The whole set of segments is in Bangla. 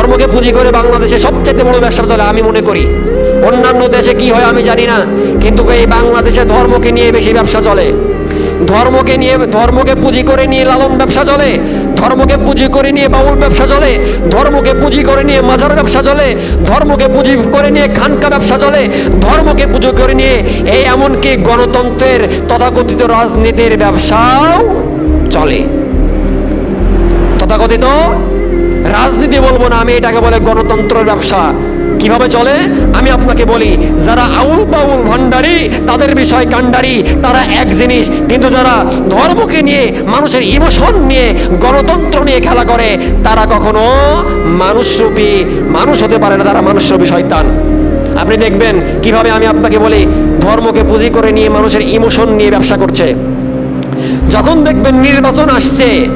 ধর্মকে পুঁজি করে বাংলাদেশে সবচেয়ে বড় ব্যবসা চলে, আমি মনে করি। অন্যান্য দেশে কি হয় আমি জানি না, কিন্তু এই বাংলাদেশে ধর্মকে নিয়ে বেশি ব্যবসা চলে। ধর্মকে নিয়ে, ধর্মকে পুঁজি করে নিয়ে লালন ব্যবসা চলে, ধর্মকে পুঁজি করে নিয়ে বাউল ব্যবসা চলে, ধর্মকে পুঁজি করে নিয়ে মাজার ব্যবসা চলে, ধর্মকে পুঁজি করে নিয়ে খানকা ব্যবসা চলে, ধর্মকে পুঁজি করে নিয়ে এই এমনকি গণতন্ত্রের তথাকথিত রাজনীতির ব্যবসাও চলে। তথাকথিত রাজনীতি বলব না, আমি এটাকে বলে গণতন্ত্রের ব্যবসা। কীভাবে চলে? আমি আপনাকে বলি, যারা আউল বাউল ভান্ডারি তাদের বিষয় কাণ্ডারি, তারা এক জিনিস, কিন্তু যারা ধর্মকে নিয়ে, মানুষের ইমোশন নিয়ে, গণতন্ত্র নিয়ে খেলা করে, তারা কখনো মানুষরূপী মানুষ হতে পারে না, তারা মানুষরূপী শয়তান। আপনি দেখবেন, কীভাবে আমি আপনাকে বলি, ধর্মকে পুঁজি করে নিয়ে মানুষের ইমোশন নিয়ে ব্যবসা করছে। যখন দেখবেন নির্বাচন আসছে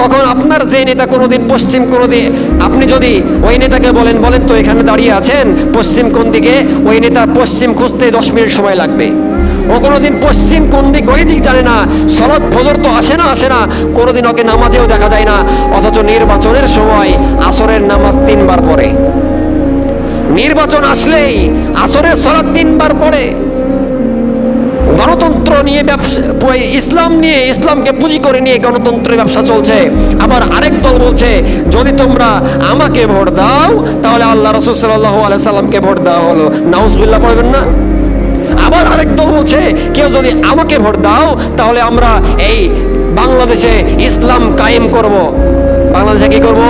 তখন আপনার যে নেতা কোনোদিন পশ্চিম কোনোদিন আপনি যদি ওই নেতাকে বলেন বলেন তো এখানে দাঁড়িয়ে আছেন, পশ্চিম কোন দিকে, ওই নেতা পশ্চিম খুঁজতে দশ মিনিট সময় লাগবে। ও কোনোদিন পশ্চিম কোন দিক, ওই দিক জানে না সলাদ ফজর তো আসে না আসে না, কোনোদিন ওকে নামাজেও দেখা যায় না, অথচ নির্বাচনের সময় আসরের নামাজ তিনবার পড়ে। নির্বাচন আসলেই আসরের সলাদ তিনবার পড়ে। গণতন্ত্র নিয়ে ব্যবসা ইসলাম নিয়ে, ইসলামকে পুঁজি করে নিয়ে গণতন্ত্রের ব্যবসা চলছে। আবার আরেক দল বলছে, যদি তোমরা আমাকে ভোট দাও, তাহলে আল্লাহ রসুল সাল্লাহ সাল্লামকে ভোট দেওয়া হলো। নাউজবিল্লাহ পড়বেন না? আবার আরেক দল বলছে, কেউ যদি আমাকে ভোট দাও, তাহলে আমরা এই বাংলাদেশে ইসলাম কায়েম করব। বাংলাদেশে কি করব?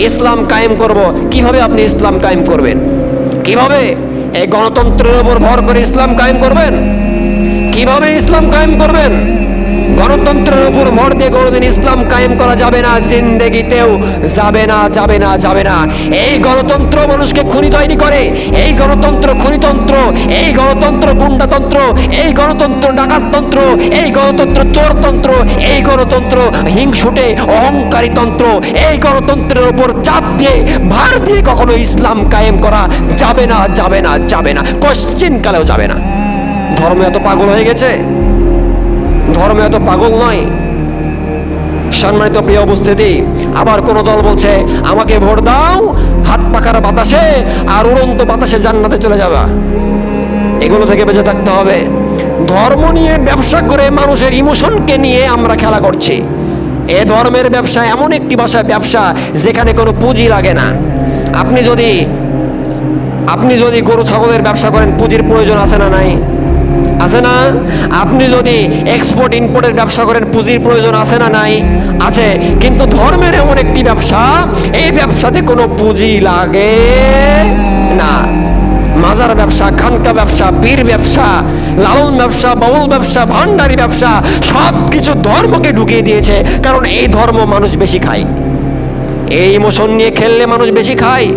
ইসলাম কায়েম করব। কীভাবে আপনি ইসলাম কায়েম করবেন? কীভাবে? এই গণতন্ত্রের উপর ভর করে ইসলাম কায়েম করবেন? কীভাবে ইসলাম কায়েম করবেন? গণতন্ত্রের উপর ভর দিয়ে কোনোদিন ইসলাম কায়েম করা যাবে না, জিন্দেগিতেও যাবে না যাবে না যাবে না। এই গণতন্ত্র মানুষকে খুনি তৈরি করে, এই গণতন্ত্র খুনিতন্ত্র, এই গণতন্ত্র গুন্ডাতন্ত্র, এই গণতন্ত্র ডাকাততন্ত্র, এই গণতন্ত্র চোরতন্ত্র, এই গণতন্ত্র হিংসুটে অহংকারী তন্ত্র এই গণতন্ত্রের উপর চাপ দিয়ে, ভার দিয়ে কখনো ইসলাম কায়েম করা যাবে না যাবে না যাবে না। কশ্চিন কালেও যাবে না। ধর্ম এত পাগল হয়ে গেছে? ধর্ম এত পাগল নয়। সম্মানিত প্রিয় উপস্থিতি, আবার কোন দল বলছে, আমাকে ভোট দাও, হাত পাখার বাতাসে আর উড়ন্ত বাতাসে জান্নাতে চলে যাবা। এগুলো থেকে বেঁচে থাকতে হবে। ধর্ম নিয়ে ব্যবসা করে মানুষের ইমোশনকে নিয়ে আমরা খেলা করছি। এ ধর্মের ব্যবসা এমন একটি ভাষা ব্যবসা যেখানে কোনো পুঁজি লাগে না। আপনি যদি আপনি যদি গরু, ছাগলের ব্যবসা করেন, পুঁজির প্রয়োজন আছে না নাই? আছে না? আপনি যদি এক্সপোর্ট ইম্পোর্টের ব্যবসা করেন, পুঁজির প্রয়োজন আছে না নাই? আছে, কিন্তু ধর্মের এমন একটি ব্যবসা, এই ব্যবসাতে কোনো পুঁজি লাগে না। মাজার ব্যবসা, খানকা ব্যবসা, পীর ব্যবসা, লালন ব্যবসা, বাউল ব্যবসা ভান্ডারি ব্যবসা সব কিছু ধর্মকে ঢুকিয়ে দিয়েছে, কারণ এই ধর্ম মানুষ বেশি খায়। এই ইমোশন নিয়ে খেললে মানুষ বেশি খায়।